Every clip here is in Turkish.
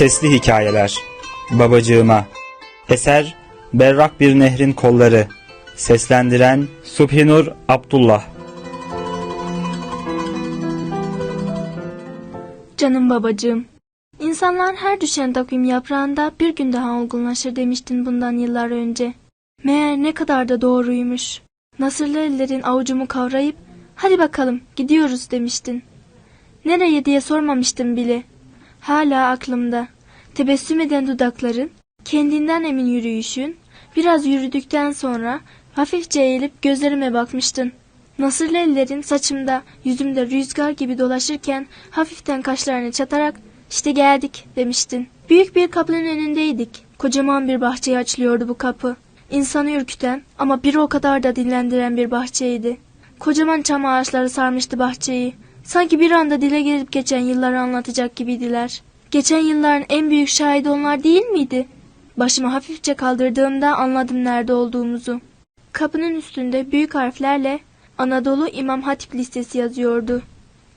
Sesli Hikayeler Babacığıma Eser Berrak Bir Nehrin Kolları Seslendiren Subhinur Abdullah Canım babacığım. İnsanlar her düşen takvim yaprağında bir gün daha olgunlaşır demiştin bundan yıllar önce. Meğer ne kadar da doğruymuş. Nasırlı ellerin avucumu kavrayıp hadi bakalım gidiyoruz demiştin. Nereye diye sormamıştım bile. Hala aklımda. Tebessüm eden dudakların, kendinden emin yürüyüşün, biraz yürüdükten sonra hafifçe eğilip gözlerime bakmıştın. Nasırlı ellerin saçımda, yüzümde rüzgar gibi dolaşırken hafiften kaşlarını çatarak işte geldik demiştin. Büyük bir kapının önündeydik. Kocaman bir bahçeye açılıyordu bu kapı. İnsanı ürküten ama bir o kadar da dinlendiren bir bahçeydi. Kocaman çam ağaçları sarmıştı bahçeyi. Sanki bir anda dile gelip geçen yılları anlatacak gibiydiler. Geçen yılların en büyük şahidi onlar değil miydi? Başımı hafifçe kaldırdığımda anladım nerede olduğumuzu. Kapının üstünde büyük harflerle Anadolu İmam Hatip Lisesi yazıyordu.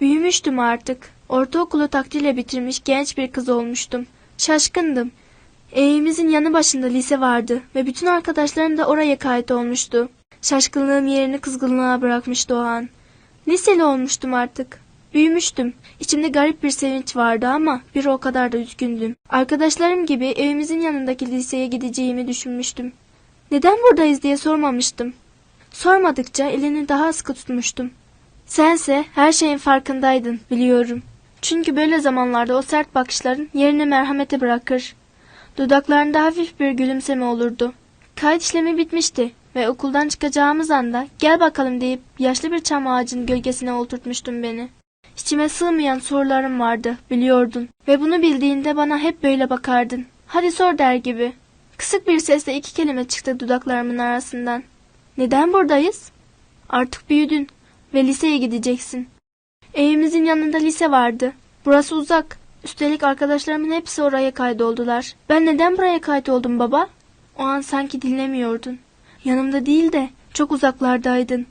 Büyümüştüm artık. Ortaokulu takdirle bitirmiş genç bir kız olmuştum. Şaşkındım. Evimizin yanı başında lise vardı ve bütün arkadaşlarım da oraya kayıt olmuştu. Şaşkınlığım yerini kızgınlığa bırakmıştı o an. Liseli olmuştum artık. Büyümüştüm. İçimde garip bir sevinç vardı ama bir o kadar da üzgündüm. Arkadaşlarım gibi evimizin yanındaki liseye gideceğimi düşünmüştüm. Neden buradayız diye sormamıştım. Sormadıkça elini daha sıkı tutmuştum. Sense her şeyin farkındaydın, biliyorum. Çünkü böyle zamanlarda o sert bakışların yerini merhamete bırakır. Dudaklarında hafif bir gülümseme olurdu. Kayıt işlemi bitmişti ve okuldan çıkacağımız anda gel bakalım deyip yaşlı bir çam ağacının gölgesine oturtmuştun beni. İçime sığmayan sorularım vardı, biliyordun. Ve bunu bildiğinde bana hep böyle bakardın. Hadi sor der gibi. Kısık bir sesle iki kelime çıktı dudaklarımın arasından. Neden buradayız? Artık büyüdün ve liseye gideceksin. Evimizin yanında lise vardı. Burası uzak. Üstelik arkadaşlarımın hepsi oraya kaydoldular. Ben neden buraya kaydoldum baba? O an sanki dinlemiyordun. Yanımda değil de çok uzaklardaydın.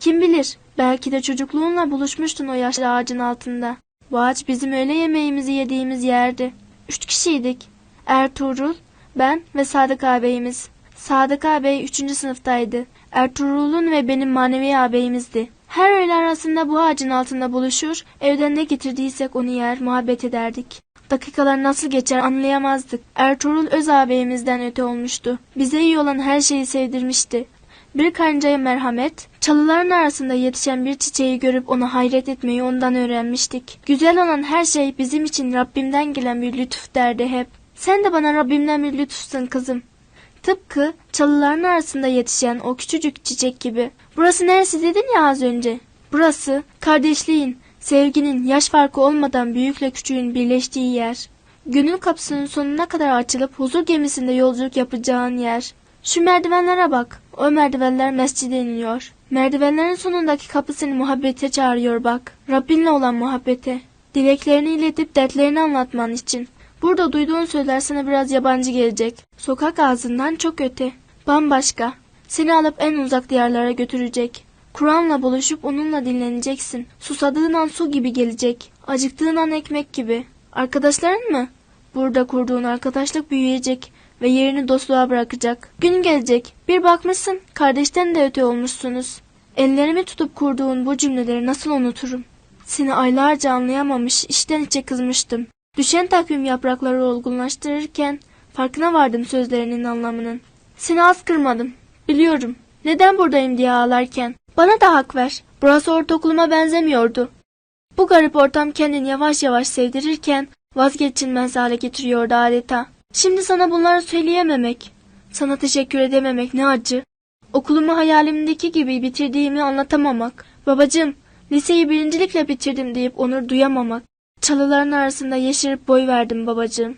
Kim bilir belki de çocukluğunla buluşmuştun o yaşlı ağacın altında. Bu ağaç bizim öğle yemeğimizi yediğimiz yerdi. Üç kişiydik. Ertuğrul, ben ve Sadık ağabeyimiz. Sadık ağabey üçüncü sınıftaydı. Ertuğrul'un ve benim manevi ağabeyimizdi. Her öğle arasında bu ağacın altında buluşur, evden ne getirdiysek onu yer, muhabbet ederdik. Dakikalar nasıl geçer anlayamazdık. Ertuğrul öz ağabeyimizden öte olmuştu. Bize iyi olan her şeyi sevdirmişti. Bir karıncaya merhamet, çalıların arasında yetişen bir çiçeği görüp ona hayret etmeyi ondan öğrenmiştik. Güzel olan her şey bizim için Rabbimden gelen bir lütuf derdi hep. Sen de bana Rabbimden bir lütufsun kızım. Tıpkı çalıların arasında yetişen o küçücük çiçek gibi. Burası neresi dedin ya az önce. Burası kardeşliğin, sevginin yaş farkı olmadan büyükle küçüğün birleştiği yer. Gönül kapısının sonuna kadar açılıp huzur gemisinde yolculuk yapacağın yer. Şu merdivenlere bak. O merdivenler mescide iniyor. Merdivenlerin sonundaki kapı seni muhabbete çağırıyor bak. Rabbinle olan muhabbete. Dileklerini iletip dertlerini anlatman için. Burada duyduğun sözler sana biraz yabancı gelecek. Sokak ağzından çok öte. Bambaşka. Seni alıp en uzak diyarlara götürecek. Kur'an'la buluşup onunla dinleneceksin. Susadığın an su gibi gelecek. Acıktığın an ekmek gibi. Arkadaşların mı? Burada kurduğun arkadaşlık büyüyecek ve yerini dostluğa bırakacak. Gün gelecek. Bir bakmışsın kardeşten de öte olmuşsunuz. Ellerimi tutup kurduğun bu cümleleri nasıl unuturum? Seni aylarca anlayamamış, içten içe kızmıştım. Düşen takvim yaprakları olgunlaştırırken farkına vardım sözlerinin anlamının. Seni az kırmadım. Biliyorum. Neden buradayım diye ağlarken. Bana da hak ver. Burası ortaokuluma benzemiyordu. Bu garip ortam kendini yavaş yavaş sevdirirken vazgeçilmez hale getiriyordu adeta. Şimdi sana bunları söyleyememek, sana teşekkür edememek ne acı. Okulumu hayalimdeki gibi bitirdiğimi anlatamamak. Babacığım, liseyi birincilikle bitirdim deyip onur duyamamak. Çalıların arasında yeşerip boy verdim babacığım.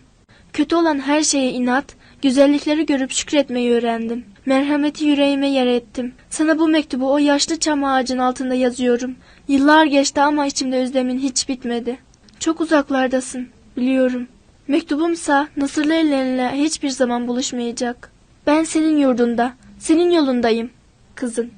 Kötü olan her şeye inat, güzellikleri görüp şükretmeyi öğrendim. Merhameti yüreğime yer ettim. Sana bu mektubu o yaşlı çam ağacın altında yazıyorum. Yıllar geçti ama içimde özlemin hiç bitmedi. Çok uzaklardasın, biliyorum. Mektubumsa nasırlı ellerinle hiçbir zaman buluşmayacak. Ben senin yurdunda, senin yolundayım, kızım.